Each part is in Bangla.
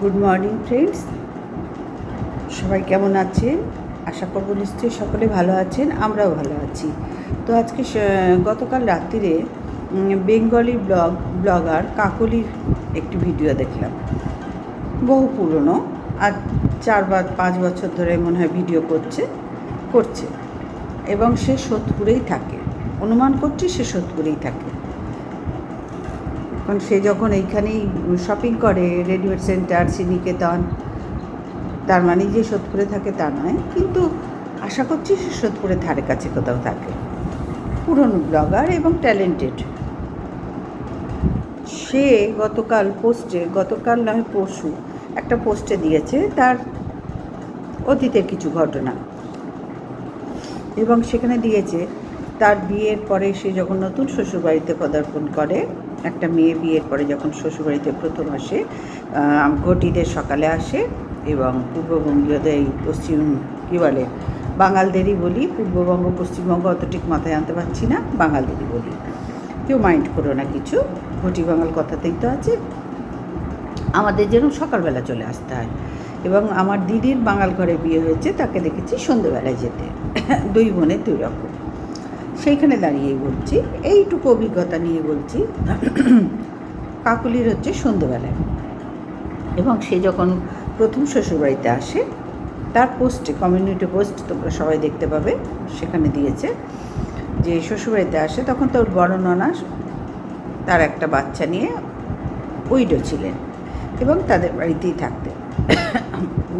গুড মর্নিং ফ্রেন্ডস সবাই কেমন আছেন? আশা করব নিশ্চয়ই সকলে ভালো আছেন, আমরাও ভালো আছি। তো আজকে গতকাল রাত্রিরে বেঙ্গলি ব্লগ, ব্লগার কাকলির একটি ভিডিও দেখলাম। বহু পুরনো, আর চার বা পাঁচ বছর ধরে মনে হয় ভিডিও করছে করছে। এবং সে সোদপুরেই থাকে। অনুমান করছি সে সোদপুরেই থাকে। কারণ সে যখন এইখানেই শপিং করে রেডিমেড সেন্টার শ্রীনিকেতন তার মানে যে সোদপুরে থাকে তা নয়, কিন্তু আশা করছি সে সোদপুরের ধারে কাছে কোথাও থাকে। পুরনো ব্লগার এবং ট্যালেন্টেড সে গতকাল পোস্টে গতকাল নয় পরশু, একটা পোস্টে দিয়েছে তার অতীতের কিছু ঘটনা। এবং সেখানে দিয়েছে, তার বিয়ের পরে সে যখন নতুন শ্বশুরবাড়িতে পদার্পণ করে একটা মেয়ে বিয়ের পরে যখন শ্বশুরবাড়িতে প্রথম আসে ঘটিদের সকালে আসে এবং পূর্ববঙ্গীয়দের এই পশ্চিম, কী বলে, বাঙালদেরই বলি, পূর্ববঙ্গ, পশ্চিমবঙ্গ অত ঠিক মাথায় আনতে পারছি না, বাঙালদেরই বলি। কেউ মাইন্ড করো না কিছু, ঘটি বাঙাল কথাতেই তো আছে। আমাদের যেন সকালবেলা চলে আসতে হয়। এবং আমার দিদির বাঙাল ঘরে বিয়ে হয়েছে, তাকে দেখেছি সন্ধেবেলায় যেতে। দুই বোনের দুই রকম। সেইখানে দাঁড়িয়েই বলছি, এইটুকু অভিজ্ঞতা নিয়ে বলছি, কাকুলির হচ্ছে সন্ধেবেলায় এবং সে যখন প্রথম শ্বশুরবাড়িতে আসে, তার পোস্টে কমিউনিটি পোস্ট তোমরা সবাই দেখতে পাবে, সেখানে দিয়েছে যে শ্বশুরবাড়িতে আসে, তখন তোর বড় ননা, তার একটা বাচ্চা নিয়ে উইডো ছিলেন এবং তাদের বাড়িতেই থাকতেন,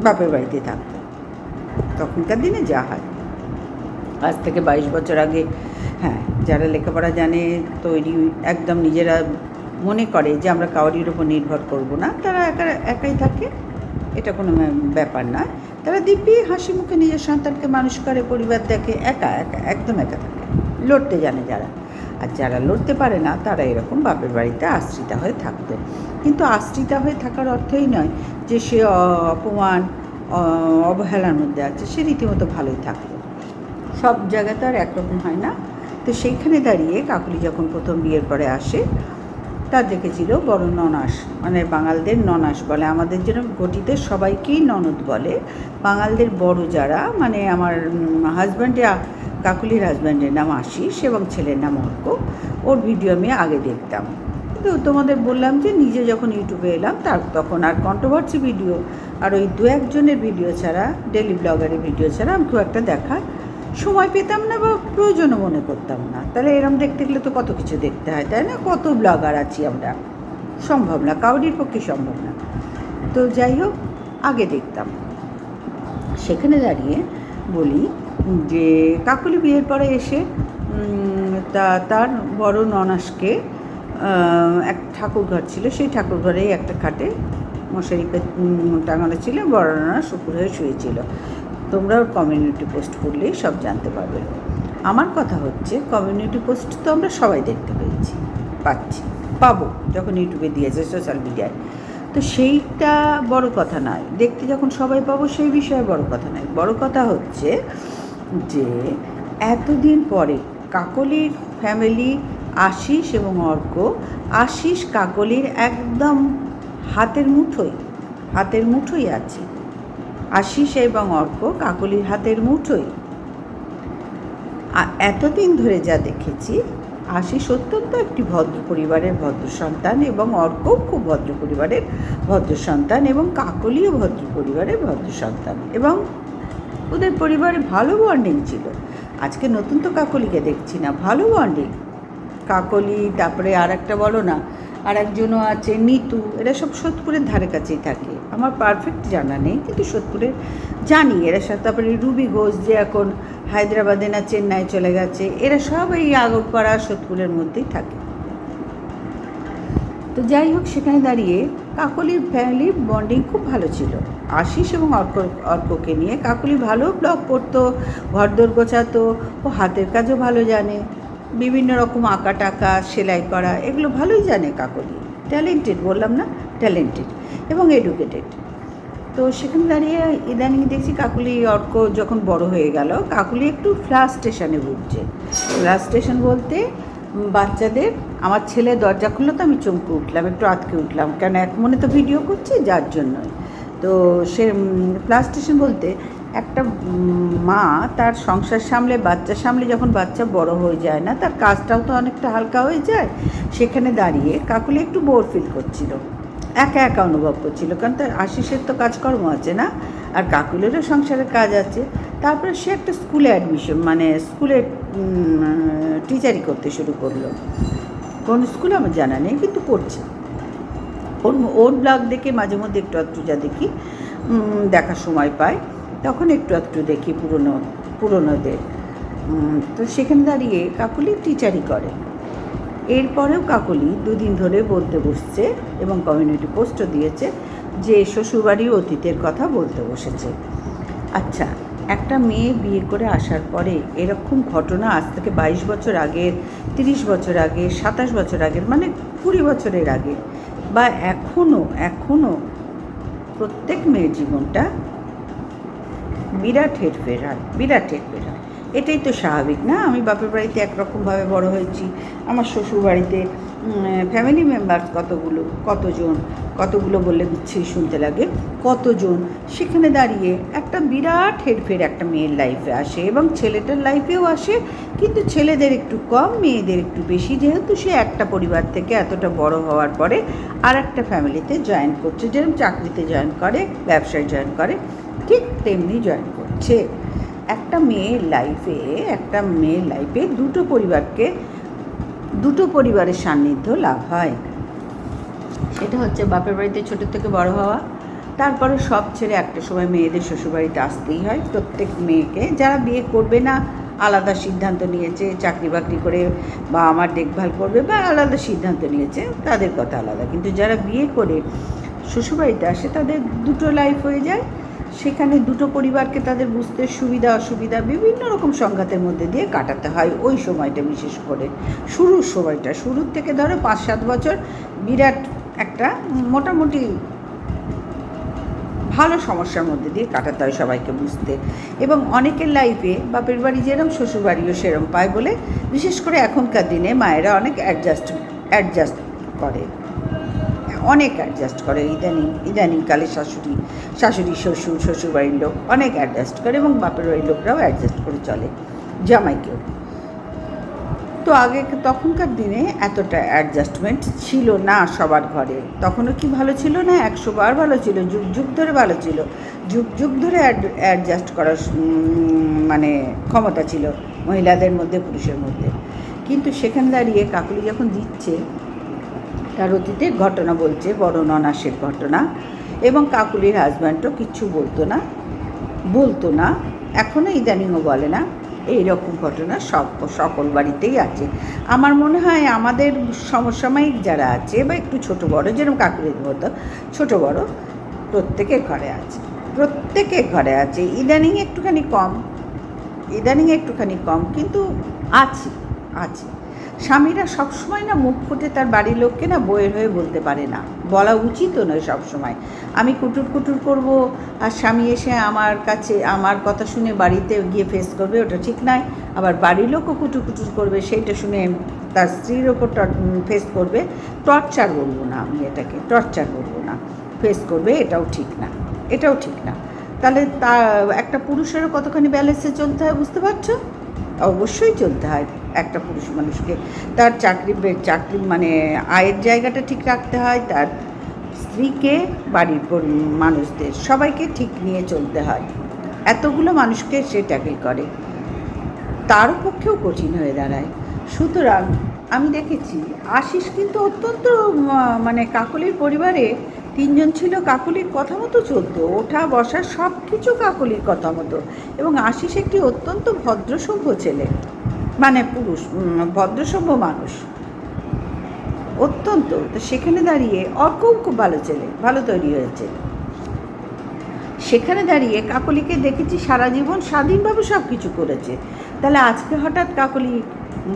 বাপের বাড়িতেই থাকতেন। তখনকার দিনে যা হয়। আজ থেকে বাইশ বছর আগে হ্যাঁ যারা লেখাপড়া জানে, তৈরি একদম নিজেরা মনে করে যে আমরা কাউরির উপর নির্ভর করব না, তারা একা, একাই থাকে, এটা কোনো ব্যাপার না। তারা দিব্যি হাসি মুখে নিজের সন্তানকে মানুষ করে, পরিবার দেখে একা একা, একদম একা থাকে। লড়তে জানে যারা। আর যারা লড়তে পারে না, তারা এরকম বাপের বাড়িতে আশ্রিতা হয়ে থাকতো কিন্তু আশ্রিতা হয়ে থাকার অর্থই নয় যে সে অপমান অবহেলার মধ্যে আছে, সে রীতিমতো ভালোই থাকতো সব জায়গা তো আর একরকম হয় না। তো সেইখানে দাঁড়িয়ে কাকুলি যখন প্রথম বিয়ের পরে আসে, তার দেখেছিল বড় ননাস মানে বাঙালদের ননাস বলে। আমাদের যেন গটিতে সবাইকেই ননদ বলে। বাঙালদের বড় যারা মানে আমার হাজব্যান্ডের কাকুলির হাজব্যান্ডের নাম আশিস এবং ছেলের নাম অর্ক। ওর ভিডিও আমি আগে দেখতাম। কিন্তু তোমাদের বললাম যে নিজে যখন ইউটিউবে এলাম, তার তখন আর কন্ট্রোভার্সি ভিডিও আর ওই দু একজনের ভিডিও ছাড়া ডেলি ব্লগারের ভিডিও ছাড়া আমি খুব একটা দেখার সময় পেতাম না বা প্রয়োজনও মনে করতাম না। তাহলে এরম দেখতে গেলে তো কত কিছু দেখতে হয় তাই না? কত ব্লগার আছি আমরা। সম্ভব না কাউরির পক্ষে সম্ভব না। তো যাই হোক আগে দেখতাম। সেখানে দাঁড়িয়ে বলি যে কাকুলি বিয়ের পরে এসে তা তার বড় ননাসকে এক ঠাকুর ঘর ছিল সেই ঠাকুর ঘরেই একটা খাটে মশারি পে- উম, টাঙানো ছিল বড় ননাস উপর হয়ে শুয়েছিল। তোমরা ওর কমিউনিটি পোস্ট করলেই সব জানতে পারবে। আমার কথা হচ্ছে কমিউনিটি পোস্ট তো আমরা সবাই দেখতে পেয়েছি, পাচ্ছি, পাবো যখন ইউটিউবে দিয়েছে সোশ্যাল মিডিয়ায় তো সেইটা বড় কথা নয়। দেখতে যখন সবাই পাবো, সেই বিষয়ে বড় কথা নয়। বড় কথা হচ্ছে যে, এতদিন পরে কাকলির ফ্যামিলি আশিস এবং অর্ক, আশিস কাকলির একদম হাতের মুঠোই হাতের মুঠোই আছে। আশিস এবং অর্ক কাকলির হাতের মুঠোই এতদিন ধরে যা দেখেছি, আশিস অত্যন্ত একটি ভদ্র পরিবারের ভদ্র সন্তান এবং অর্কও খুব ভদ্র পরিবারের ভদ্র সন্তান এবং কাকলিও ভদ্র পরিবারের ভদ্র সন্তান এবং ওদের পরিবারে ভালো বন্ডিং ছিল। আজকে নতুন তো কাকলিকে দেখছি না, ভালো বন্ডিং কাকলি, তারপরে আর একটা বলো না আর একজনও আছে নিতু এরা সব সোদপুরের ধারে কাছেই থাকে। আমার পারফেক্ট জানা নেই, কিন্তু সোদপুরের জানি। এরা সব, তারপরে রুবি ঘোষ যে এখন হায়দ্রাবাদে না চেন্নাই চলে গেছে, এরা সব এই আগরপাড়া, সোদপুরের মধ্যেই থাকে। তো যাই হোক, সেখানে দাঁড়িয়ে কাকলির ফ্যামিলির বন্ডিং খুব ভালো ছিল। আশিস এবং অর্ক, অর্ককে নিয়ে কাকলি ভালো ব্লগ করতো ঘরদোর গোছাতো, ও হাতের কাজও ভালো জানে। বিভিন্ন রকম আঁকা টাকা, সেলাই করা, এগুলো ভালোই জানে কাকলি। ট্যালেন্টেড বললাম না? ট্যালেন্টেড এবং এডুকেটেড তো সেখানে দাঁড়িয়ে ইদানিং দেখছি কাকুলি অর্ক যখন বড় হয়ে গেল, কাকুলি একটু ফ্লাস স্টেশনে ঘুরছে ফ্লাস স্টেশন বলতে বাচ্চাদের, আমার ছেলে দরজা খুললো তো আমি চমকে উঠলাম, একটু আটকে উঠলাম। কেন এক মনে তো ভিডিও করছি, যার জন্যই। তো সে প্লাস স্টেশন বলতে একটা মা তার সংসার সামলে, বাচ্চা সামলে যখন বাচ্চা বড় হয়ে যায় না, তার কাজটাও তো অনেকটা হালকা হয়ে যায়, সেখানে দাঁড়িয়ে কাকুলি একটু বোর ফিল করছিল। একা একা অনুভব করছিল, কারণ তার আশিসের তো কাজকর্ম আছে না, আর কাকুলেরও সংসারের কাজ আছে। তারপরে সে একটা স্কুলে অ্যাডমিশন মানে স্কুলে টিচারই করতে শুরু করল। কোন স্কুলে আমার জানা নেই, কিন্তু করছে। ওর ওর ব্লগ দেখে মাঝে মধ্যে একটু যা দেখি দেখার সময় পাই তখন একটু একটু দেখি পুরনো, পুরনোদের। তো সেখানে দাঁড়িয়ে কাকুলি টিচারই করে। এরপরেও কাকলি দুদিন ধরে বলতে বসছে এবং কমিউনিটি পোস্টও দিয়েছে যে শ্বশুরবাড়ির অতীতের কথা বলতে বসেছে। আচ্ছা একটা মেয়ে বিয়ে করে আসার পরে এরকম ঘটনা আজ থেকে বাইশ বছর আগের তিরিশ বছর আগে, সাতাশ বছর আগের মানে কুড়ি বছরের আগে, বা এখনও এখনও প্রত্যেক মেয়ের জীবনটা বিরাট হেরফের হয় বিরাট হেরফের হয় এটাই তো স্বাভাবিক, না? আমি বাপের বাড়িতে একরকমভাবে বড় হয়েছি, আমার শ্বশুর বাড়িতে ফ্যামিলি মেম্বার কতগুলো, কতজন, কতগুলো বললে বিচ্ছিরি শুনতে লাগে। কতজন? সেখানে দাঁড়িয়ে একটা বিরাট হেরফের একটা মেয়ের লাইফে আসে এবং ছেলেটার লাইফেও আসে, কিন্তু ছেলেদের একটু কম, মেয়েদের একটু বেশি। যেহেতু সে একটা পরিবার থেকে এতটা বড় হওয়ার পরে আর একটা ফ্যামিলিতে জয়েন করছে, যেরকম চাকরিতে জয়েন করে, ব্যবসায় জয়েন করে, ঠিক তেমনি জয়েন করছে। একটা মেয়ের লাইফে একটা মেয়ের লাইফে দুটো পরিবারকে দুটো পরিবারের সান্নিধ্য লাভ হয়। সেটা হচ্ছে বাপের বাড়িতে ছোটো থেকে বড় হওয়া, তারপরে সব ছেড়ে একটা সময় মেয়েদের শ্বশুরবাড়িতে আসতেই হয়। প্রত্যেক মেয়েকে যারা বিয়ে করবে না, আলাদা সিদ্ধান্ত নিয়েছে, চাকরি বাকরি করে বা আমার দেখভাল করবে বা আলাদা সিদ্ধান্ত নিয়েছে, তাদের কথা আলাদা। কিন্তু যারা বিয়ে করে শ্বশুরবাড়িতে আসে, তাদের দুটো লাইফ হয়ে যায়। সেখানে দুটো পরিবারকে তাদের বুঝতে সুবিধা, অসুবিধা বিভিন্ন রকম সংঘাতের মধ্যে দিয়ে কাটাতে হয়। ওই সময়টা বিশেষ করে। শুরুর সময়টা। শুরুর থেকে ধরো পাঁচ সাত বছর বিরাট একটা মোটামুটি ভালো সমস্যার মধ্যে দিয়ে কাটাতে হয় সবাইকে বুঝতে। এবং অনেকের লাইফে বাপের বাড়ি যেরম শ্বশুর বাড়িও সেরম পায় বলে বিশেষ করে এখনকার দিনে মায়েরা অনেক অ্যাডজাস্ট অ্যাডজাস্ট করে। অনেক অ্যাডজাস্ট করে, ইদানিং ইদানিংকালে শাশুড়ি শাশুড়ি, শ্বশুর শ্বশুর বাড়ির লোক অনেক অ্যাডজাস্ট করে এবং বাপের বাড়ির লোকরাও অ্যাডজাস্ট করে চলে, জামাইকেও। তো আগে তখনকার দিনে এতটা অ্যাডজাস্টমেন্ট ছিল না সবার ঘরে। তখনও কি ভালো ছিল না? একশো বার ভালো ছিল, যুগ যুগ ধরে ভালো ছিল। যুগ যুগ ধরে অ্যাডজাস্ট করার মানে ক্ষমতা ছিল মহিলাদের মধ্যে, পুরুষের মধ্যে। কিন্তু সেখানে দাঁড়িয়ে কাকুলি যখন দিচ্ছে তার অতীতের ঘটনা বলছে, বড় ননাসের ঘটনা। এবং কাকুলির হাজব্যান্ডও কিচ্ছু বলতো না বলতো না এখনও ইদানিংও বলে না। এই রকম ঘটনা সব, সকল বাড়িতেই আছে। আমার মনে হয় আমাদের সমসাময়িক যারা আছে, বা একটু ছোট বড়, যেরকম কাকুরির মতো ছোট বড় প্রত্যেকের ঘরে আছে। প্রত্যেকের ঘরে আছে। ইদানিং একটুখানি কম, ইদানিং একটুখানি কম, কিন্তু আছে আছে। স্বামীরা সবসময় না মুখ ফুটে তার বাড়ির লোককে না বইয়ের হয়ে বলতে পারে না। বলা উচিতও নয় সবসময়। আমি কুটুর কুটুর করব আর স্বামী এসে আমার কাছে, আমার কথা শুনে বাড়িতে গিয়ে ফেস করবে, ওটা ঠিক নয়। আবার বাড়ির লোকও কুটুর কুটুর করবে, সেইটা শুনে তার স্ত্রীর ওপর ফেস করবে। টর্চার বলব না আমি এটাকে, টর্চার বলব না। ফেস করবে, এটাও ঠিক না, এটাও ঠিক না। তাহলে তা, একটা পুরুষেরও কতখানি ব্যালেন্সে চলতে হয় বুঝতে পারছ? অবশ্যই চলতে হয় একটা পুরুষ মানুষকে। তার চাকরি চাকরি মানে আয়ের জায়গাটা ঠিক রাখতে হয়, তার স্ত্রীকে, বাড়ির মানুষদের সবাইকে ঠিক নিয়ে চলতে হয়। এতগুলো মানুষকে সে ট্যাকেল করে। তার পক্ষেও কঠিন হয়ে দাঁড়ায়। সুতরাং আমি দেখেছি, আশিস কিন্তু অত্যন্ত মানে কাকলির পরিবারে তিনজন ছিল কাকলির কথা মতো চলতো, ওঠা, বসা সব কিছু কাকলির কথা মতো। এবং আশিস একটি অত্যন্ত ভদ্রসভ্য ছেলে। মানে পুরুষ ভদ্রসভ্য মানুষ। অত্যন্ত, তো সেখানে দাঁড়িয়ে অর্কও খুব ভালো ছেলে, ভালো তৈরি হয়েছে। সেখানে দাঁড়িয়ে কাকলিকে দেখেছি সারা জীবন স্বাধীনভাবে সব কিছু করেছে। তাহলে আজকে হঠাৎ কাকলি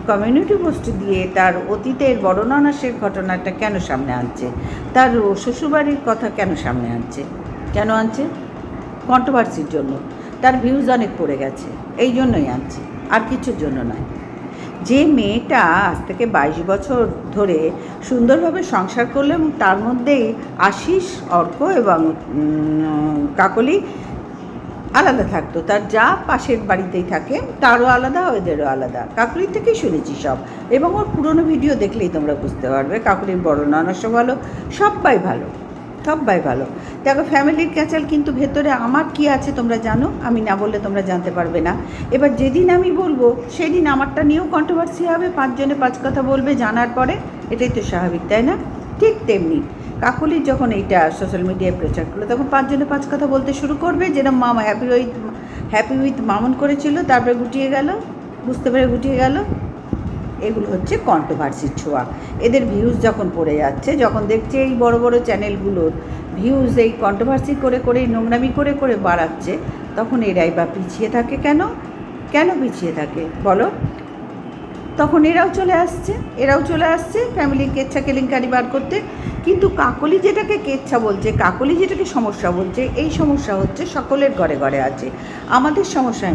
কমিউনিটি পোস্ট দিয়ে তার অতীতের বড়ননাসের ঘটনাটা কেন সামনে আনছে? তার শ্বশুরবাড়ির কথা কেন সামনে আনছে? কেন আনছে? কন্ট্রোভার্সির জন্য। তার ভিউজ অনেক পড়ে গেছে। এই জন্যই আনছে। আর কিছুর জন্য নয়। যে মেয়েটা আজ থেকে বাইশ বছর ধরে সুন্দরভাবে সংসার করল এবং তার মধ্যেই আশিস, অর্ক এবং কাকলি আলাদা থাকতো। তার যা পাশের বাড়িতেই থাকে, তারও আলাদা, ওদেরও আলাদা। কাকুলির থেকেই শুনেছি সব। এবং ওর পুরনো ভিডিও দেখলেই তোমরা বুঝতে পারবে, কাকুলির বড় ননস্য ভালো সবাই ভালো সবাই ভালো। দেখো ফ্যামিলির ক্যাচাল কিন্তু ভেতরে, আমার কি আছে তোমরা জানো? আমি না বললে তোমরা জানতে পারবে না। এবার যেদিন আমি বলব, সেদিন আমারটা নিয়েও কন্ট্রোভার্সি হবে, পাঁচজনে পাঁচ কথা বলবে, জানার পরে, এটাই তো স্বাভাবিক, তাই না? ঠিক তেমনি। কাকুলি যখন এইটা সোশ্যাল মিডিয়ায় প্রচার করল, তখন পাঁচজনে পাঁচ কথা বলতে শুরু করবে যেরকম মামা happy with happy with Mamon করেছিল, তারপরে গুটিয়ে গেল, বুঝতে পেরে গুটিয়ে গেল। এগুলো হচ্ছে কন্ট্রোভার্সির ছোঁয়া। এদের ভিউজ যখন পড়ে যাচ্ছে, যখন দেখছে এই বড় বড় চ্যানেলগুলোর ভিউজ এই কন্ট্রোভার্সি করে করে, নোংরামি করে করে বাড়াচ্ছে, তখন এরাই বা পিছিয়ে থাকে কেন? কেন পিছিয়ে থাকে? বলো। তখন এরাও চলে আসছে, এরাও চলে আসছে ফ্যামিলির কেচ্ছা কেলেঙ্কারি বার করতে। কিন্তু কাকলি যেটাকে কেচ্ছা বলছে, কাকলি যেটাকে সমস্যা বলছে, এই সমস্যা হচ্ছে সকলের ঘরে ঘরে আছে। আমাদের সমস্যা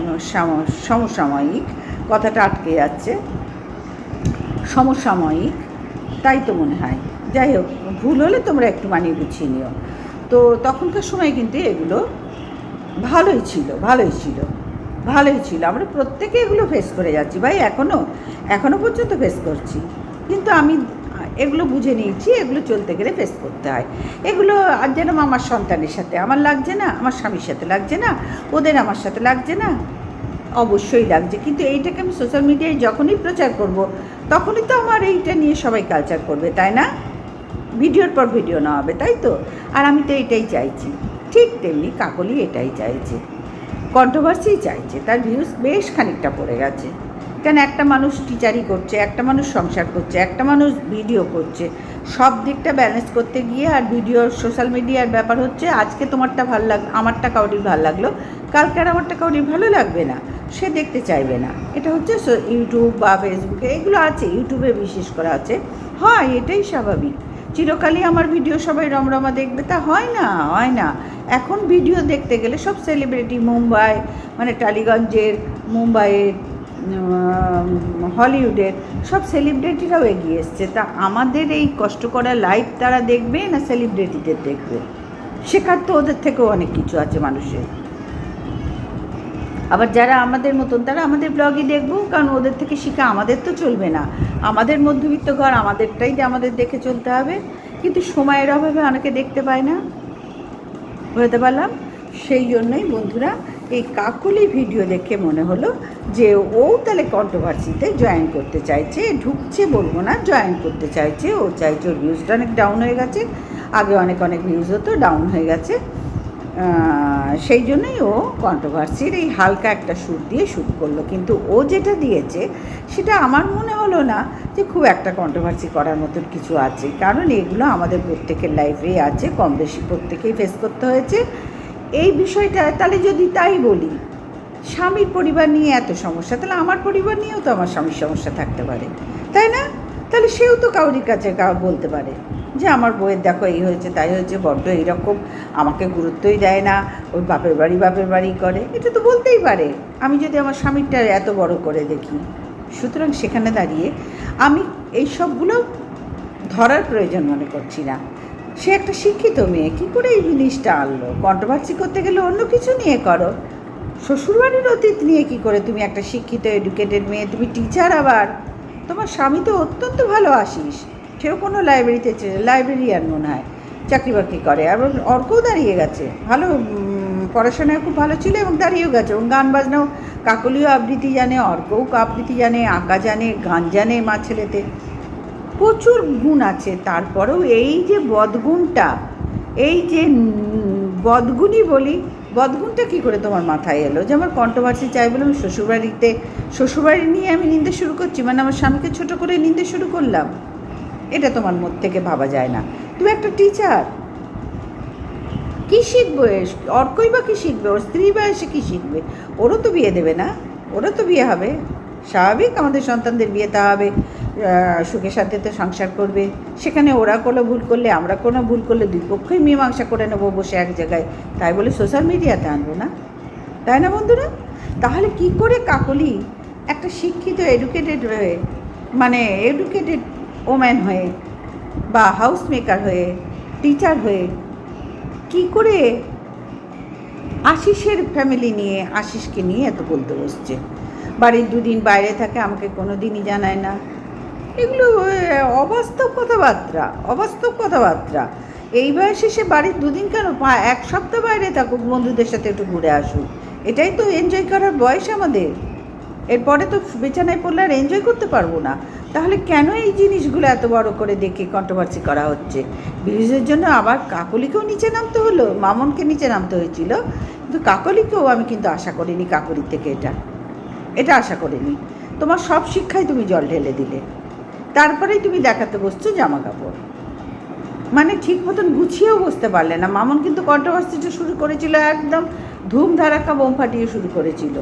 সমসাময়িক কথাটা আটকে যাচ্ছে। সমসাময়িক তাই তো মনে হয়। যাই হোক, ভুল হলে তোমরা একটু মানিয়ে গুছিয়ে নিও। তো তখনকার সময় কিন্তু এগুলো ভালোই ছিল ভালোই ছিল। ভালোই ছিল। আমরা প্রত্যেকে এগুলো ফেস করে যাচ্ছি। ভাই এখনও এখনও পর্যন্ত ফেস করছি। কিন্তু আমি এগুলো বুঝে নিয়েছি, এগুলো চলতে গেলে ফেস করতে হয়। এগুলো আর যেন আমার সন্তানের সাথে, আমার লাগছে না, আমার স্বামীর সাথে লাগছে না, ওদের আমার সাথে লাগছে না, অবশ্যই লাগছে। কিন্তু এইটাকে আমি সোশ্যাল মিডিয়ায় যখনই প্রচার করব, তখনই তো আমার এইটা নিয়ে সবাই কালচার করবে, তাই না? ভিডিওর পর ভিডিও নেওয়া হবে, তাই তো? আর আমি তো এটাই চাইছি। ঠিক তেমনি কাকলি এটাই চাইছে। কন্ট্রোভার্সি চাইছে, তার ভিউজ বেশ খানিকটা পড়ে গেছে। কেন একটা মানুষ টিচারই করছে, একটা মানুষ সংসার করছে, একটা মানুষ ভিডিও করছে, সব দিকটা ব্যালেন্স করতে গিয়ে আর ভিডিও সোশ্যাল মিডিয়ার ব্যাপার হচ্ছে, আজকে তোমারটা ভালো লাগ, আমারটা কাউরির ভালো লাগল, কালকে আর আমারটা কাউরির ভালো লাগবে না, সে দেখতে চাইবে না। এটা হচ্ছে ইউটিউব বা ফেসবুকে এগুলো আছে ইউটিউবে বিশেষ করে আছে। হয়, এটাই স্বাভাবিক। চিরকালই আমার ভিডিও সবাই রমরমা দেখবে। তা হয় না হয় না। এখন ভিডিও দেখতে গেলে সব সেলিব্রিটি মুম্বাই মানে টালিগঞ্জের, মুম্বাইয়ের হলিউডের, সব সেলিব্রিটিরাও এগিয়ে এসছে। তা আমাদের এই কষ্ট করা লাইফ তারা দেখবে না সেলিব্রিটিদের দেখবে? শেখার তো ওদের থেকেও অনেক কিছু আছে মানুষের। আবার যারা আমাদের মতন, তারা আমাদের ব্লগই দেখব, কারণ ওদের থেকে শেখা আমাদের তো চলবে না। আমাদের মধ্যবিত্ত ঘর আমাদেরটাই যে আমাদের দেখে চলতে হবে, কিন্তু সময়ের অভাবে অনেকে দেখতে পায় না। বুঝতে পারলাম? সেই জন্যই বন্ধুরা, এই কাকুলি ভিডিও দেখে মনে হলো যে ও তাহলে কন্ট্রোভার্সিতে জয়েন করতে চাইছে, ঢুকছে বলব না জয়েন করতে চাইছে, ও চাইছে ওর ভিউজটা অনেক ডাউন হয়ে গেছে, আগে অনেক অনেক ভিউজ হতো ডাউন হয়ে গেছে। সেই জন্যই ও কন্ট্রোভার্সির এই হালকা একটা সুর দিয়ে শ্যুট করল। কিন্তু ও যেটা দিয়েছে, সেটা আমার মনে হলো না যে খুব একটা কন্ট্রোভার্সি করার মতন কিছু আছে। কারণ এগুলো আমাদের প্রত্যেকের লাইফেই আছে, কম বেশি প্রত্যেকেই ফেস করতে হয়েছে। এই বিষয়টা, তাহলে যদি তাই বলি, স্বামীর পরিবার নিয়ে এত সমস্যা, তাহলে আমার পরিবার নিয়েও তো আমার স্বামীর সমস্যা থাকতে পারে। তাই না? তাহলে সেও তো কাউরির কাছে বলতে পারে। যে আমার বইয়ের দেখো এই হয়েছে, তাই হয়েছে, বড্ড এইরকম, আমাকে গুরুত্বই দেয় না ওই বাপের বাড়ি বাপের বাড়ি করে। এটা তো বলতেই পারে। আমি যদি আমার স্বামীরটা এত বড় করে দেখি, সুতরাং সেখানে দাঁড়িয়ে আমি এই সবগুলো ধরার প্রয়োজন মনে করছি না। সে একটা শিক্ষিত মেয়ে, কী করে এই জিনিসটা আনলো? কন্ট্রোভার্সি করতে গেলে অন্য কিছু নিয়ে করো। শ্বশুরবাড়ির অতীত নিয়ে কি করে তুমি একটা শিক্ষিত এডুকেটেড মেয়ে? তুমি টিচার আবার। তোমার স্বামী তো অত্যন্ত ভালো আসিস সেও কোনো লাইব্রেরিতে লাইব্রেরিয়ান মনে হয়, চাকরি বাকরি করে। ওর অর্কও দাঁড়িয়ে গেছে। ভালো পড়াশোনায় খুব ভালো ছিল এবং দাঁড়িয়েও গেছে। এবং গান বাজনাও কাকলিও আবৃত্তি জানে, অর্কও আবৃত্তি জানে, আঁকা জানে, গান জানে মা ছেলেতে। প্রচুর গুণ আছে। তারপরেও এই যে বদগুণটা, এই যে বদগুণই বলি, বদগুণটা কী করে তোমার মাথায় এলো? যে আমার কন্ট্রোভার্সি চাই বলে শ্বশুরবাড়িতে, শ্বশুরবাড়ি নিয়ে আমি নিন্দে শুরু করছি। মানে আমার স্বামীকে ছোট করে নিন্দে শুরু করলাম। এটা তোমার মত থেকে ভাবা যায় না। তুমি একটা টিচার কী শিখবে? অর্কই বা কী শিখবে? ওর স্ত্রী বা এসে কী শিখবে? ওরও তো বিয়ে দেবে না। ওরও তো বিয়ে হবে। স্বাভাবিক আমাদের সন্তানদের বিয়েতে হবে। আহ, সুখে শান্তিতে সংসার করবে। সেখানে ওরা কোনো ভুল করলে আমরা কোনো ভুল করলে দুই পক্ষই মীমাংসা করে নেব বসে এক জায়গায়। তাই বলে সোশ্যাল মিডিয়াতে আনব না। তাই না বন্ধুরা? তাহলে কি করে কাকলি একটা শিক্ষিত এডুকেটেড হয়ে মানে এডুকেটেড ওম্যান হয়ে বা হাউস মেকার হয়ে, টিচার হয়ে, কি করে আশিসের ফ্যামিলি নিয়ে আশিসকে নিয়ে এত বলতে বসছে? বাড়ির দুদিন বাইরে থাকে, আমাকে কোনো দিনই জানায় না। এগুলো অবাস্তব কথাবার্তা অবাস্তব কথাবার্তা। এই বয়সে সে বাড়ির দুদিন কেন? এক সপ্তাহ বাইরে থাকুক, বন্ধুদের সাথে একটু ঘুরে আসুক। এটাই তো এনজয় করার বয়স আমাদের। এরপরে তো বিছানায় পড়লে আর এনজয় করতে পারব না। তাহলে কেন এই জিনিসগুলো এত বড় করে দেখে কন্ট্রোভার্সি করা হচ্ছে? ভিউজের জন্য আবার কাকলিকেও নিচে নামতে হলো, মামনকে নিচে নামতে হয়েছিল। কিন্তু কাকলিকেও আমি কিন্তু আশা করিনি কাকলির থেকে এটা। এটা আশা করিনি। তোমার সব শিক্ষায় তুমি জল ঢেলে দিলে। তারপরেই তুমি দেখাতে বসছো জামা কাপড় মানে ঠিক মতন গুছিয়েও বসতে পারলে না। মামন কিন্তু কন্ট্রোভার্সিটা শুরু করেছিল একদম ধুম ধারাক্কা বোম ফাটিয়ে শুরু করেছিল।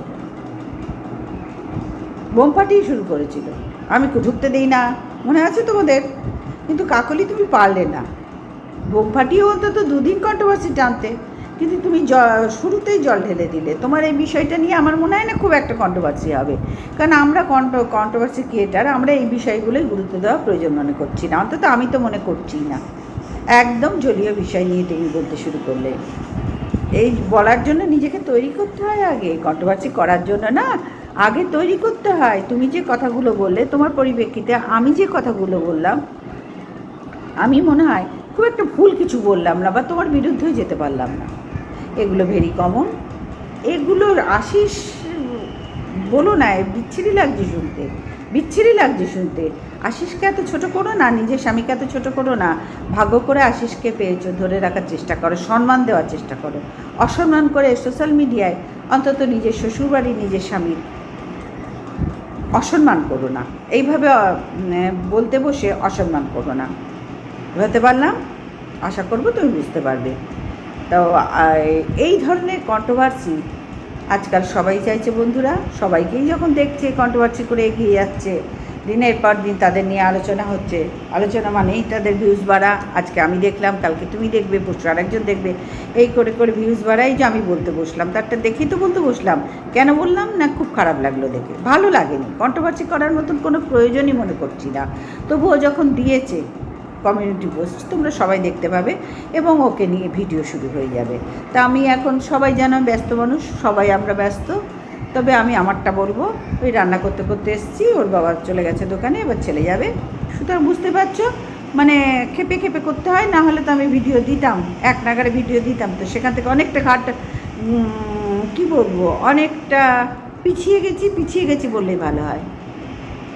বোম ফাটিয়ে শুরু করেছিল। আমি ঢুকতে দিই না। মনে আছে তোমাদের? কিন্তু কাকলি তুমি পারলে না। বোম ফাটিয়ে অন্তত দুদিন কন্ট্রোভার্সি টানতে। কিন্তু তুমি জ শুরুতেই জল ঢেলে দিলে। তোমার এই বিষয়টা নিয়ে আমার মনে হয় না খুব একটা কন্ট্রোভার্সি হবে। কারণ আমরা কন্ট্রোভার্সি ক্রিয়েটার আমরা এই বিষয়গুলোই গুরুত্ব দেওয়া প্রয়োজন মনে করছি না। অন্তত আমি তো মনে করছি না। একদম জলীয় বিষয় নিয়ে তুমি বলতে শুরু করলে। এই বলার জন্য নিজেকে তৈরি করতে হয় আগে। কন্ট্রোভার্সি করার জন্য না। আগে তৈরি করতে হয়। তুমি যে কথাগুলো বললে, তোমার পরিপ্রেক্ষিতে আমি যে কথাগুলো বললাম, আমি মনে হয় খুব একটা ভুল কিছু বললাম না বা তোমার বিরুদ্ধেও যেতে পারলাম না। এগুলো ভেরি কমন এগুলোর আশিস, বলো না বিচ্ছিরি লাগছে শুনতে। বিচ্ছিরি লাগছে শুনতে। আশিসকে এত ছোট করো না, নিজের স্বামীকে এত ছোট করো না। ভাগ্য করে আশিসকে পেয়েছ, ধরে রাখার চেষ্টা করো, সম্মান দেওয়ার চেষ্টা করো। অসম্মান করে সোশ্যাল মিডিয়ায় অন্তত নিজের শ্বশুরবাড়ি নিজের স্বামীর অসম্মান করো না। এইভাবে বলতে বসে অসম্মান করো না। বুঝতে পারলাম? আশা করব তুমি বুঝতে পারবে। তো এই ধরনের কন্ট্রোভার্সি আজকাল সবাই চাইছে বন্ধুরা। সবাইকেই যখন দেখছে কন্ট্রোভার্সি করে এগিয়ে যাচ্ছে দিনের পর দিন তাদের নিয়ে আলোচনা হচ্ছে। আলোচনা মানেই তাদের ভিউজ বাড়া। আজকে আমি দেখলাম, কালকে তুমি দেখবে, পরশু আরেকজন দেখবে। এই করে করে ভিউজ বাড়াই যে আমি বলতে বসলাম। তারটা দেখেই তো বলতে বসলাম। কেন বললাম না? খুব খারাপ লাগল দেখে। ভালো লাগেনি। কন্ট্রোভার্সি করার মতন কোনো প্রয়োজনই মনে করছি না। তবুও যখন দিয়েছে কমিউনিটি পোস্ট তোমরা সবাই দেখতে পাবে এবং ওকে নিয়ে ভিডিও শুরু হয়ে যাবে। তা আমি এখন সবাই যেন ব্যস্ত মানুষ, সবাই আমরা ব্যস্ত। তবে আমি আমারটা বলব। ওই রান্না করতে করতে এসেছি, ওর বাবা চলে গেছে দোকানে, এবার ছেলে যাবে। সুতরাং বুঝতে পারছ? মানে খেপে খেপে করতে হয়, না হলে তো আমি ভিডিও দিতাম, এক নাগারে ভিডিও দিতাম। তো সেখান থেকে অনেকটা ঘাট কি বলব, অনেকটা পিছিয়ে গেছি পিছিয়ে গেছি বললেই ভালো হয়।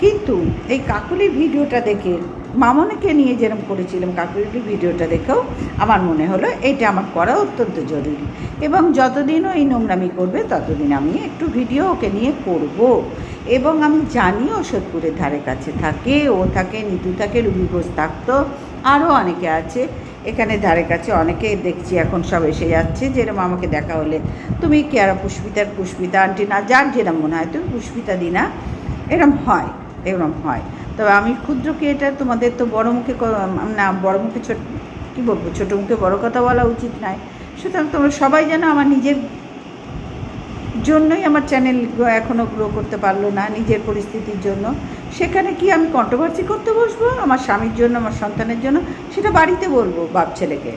কিন্তু এই কাকুলির ভিডিওটা দেখে মামনকে নিয়ে যেরকম করেছিলাম কাকুলির ভিডিওটা দেখেও আমার মনে হলো এটা আমার করা অত্যন্ত জরুরি। এবং যতদিন ও এই নোংরামি করবে, ততদিন আমি একটু ভিডিও ওকে নিয়ে করব। এবং আমি জানি ও সোদপুরের ধারে কাছে থাকে, ও থাকে, নিতু থাকে, রুবি ঘোষ থাকতো, আরও অনেকে আছে। এখানে ধারে কাছে অনেকে দেখছি এখন সব এসে যাচ্ছে যেরকম আমাকে দেখা হলে, তুমি কি আর পুষ্পিতার পুষ্পিতা আন্টি না? যার যেরকম মনে হয়, তুমি পুষ্পিতা দিনা। এরম হয় এরম হয়। তবে আমি ক্ষুদ্র এটা তোমাদের তো বড় মুখে না, বড় মুখে ছোট, কী বলব, ছোটো মুখে বড় কথা বলা উচিত নয়। সুতরাং তোমরা সবাই যেন আমার নিজের জন্যই আমার চ্যানেল এখনও গ্রো করতে পারল না, নিজের পরিস্থিতির জন্য। সেখানে কি আমি কন্ট্রোভার্সি করতে বসবো? আমার স্বামীর জন্য, আমার সন্তানের জন্য? সেটা বাড়িতে বলব বাপ ছেলেকে।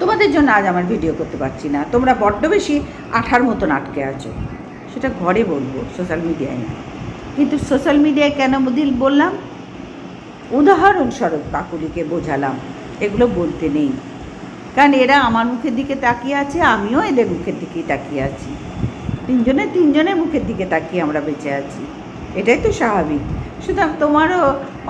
তোমাদের জন্য আজ আমার ভিডিও করতে পারছি না। তোমরা বড্ড বেশি আঠার মতন আটকে আছো। সেটা ঘরে বলব সোশ্যাল মিডিয়ায় না। কিন্তু সোশ্যাল মিডিয়ায় কেন দিল বললাম? উদাহরণস্বরূপ কাকুলিকে বোঝালাম, এগুলো বলতে নেই। কারণ এরা আমার মুখের দিকে তাকিয়ে আছে, আমিও এদের মুখের দিকেই তাকিয়ে আছি। তিনজনে তিনজনের মুখের দিকে তাকিয়ে আমরা বেঁচে আছি। এটাই তো স্বাভাবিক। সুতরাং তোমারও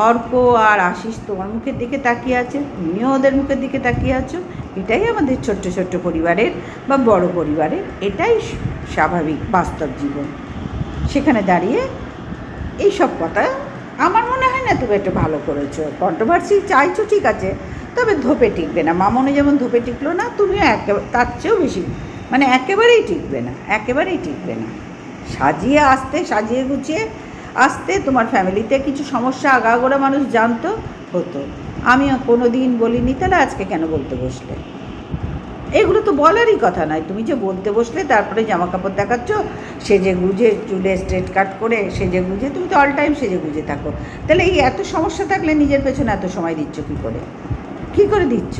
অর্ক আর আশিস তোমার মুখের দিকে তাকিয়ে আছে, তুমিও ওদের মুখের দিকে তাকিয়ে আছো। এটাই আমাদের ছোট্ট ছোট্ট পরিবারের বা বড় পরিবারের, এটাই স্বাভাবিক বাস্তব জীবন। সেখানে দাঁড়িয়ে এইসব কথা আমার মনে হয় না তুমি একটু ভালো করেছ। কন্ট্রোভার্সি চাইছো, ঠিক আছে, তবে ধোপে টিকবে না। মামনে যেমন ধোপে টিকলো না, তুমিও একেবারে তার চেয়েও বেশি মানে একেবারেই টিকবে না, একেবারেই টিকবে না। সাজিয়ে আসতে, সাজিয়ে গুছিয়ে আসতে তোমার ফ্যামিলিতে কিছু সমস্যা, আগাগোড়া মানুষ জানতো, হতো। আমি কোনো দিন বলিনি, তাহলে আজকে কেন বলতে বসলে? এগুলো তো বলারই কথা নয়। তুমি যে বলতে বসলে, তারপরে জামা কাপড় দেখাচ্ছ, সেজে গুজে, চুলে স্ট্রেট কাট করে সেজে গুজে, তুমি তো অল টাইম সেজে গুজে থাকো। তাহলে এই এত সমস্যা থাকলে নিজের পেছনে এত সময় দিচ্ছ কী করে? কী করে দিচ্ছ?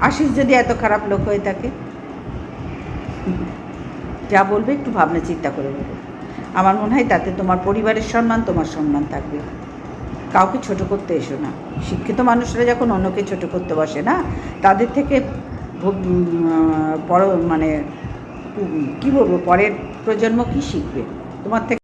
আশিস যদি এত খারাপ লোক হয়ে থাকে? যা বলবে একটু ভাবনা চিন্তা করে বলবে আমার মনে হয় তাতে তোমার পরিবারের সম্মান, তোমার সম্মান থাকবে। কাউকে ছোট করতে এসো না। শিক্ষিত মানুষরা যখন অন্যকে ছোট করতে বসে না, তাদের থেকে পর মানে কী বলব পরের প্রজন্ম কী শিখবে? তোমার থেকে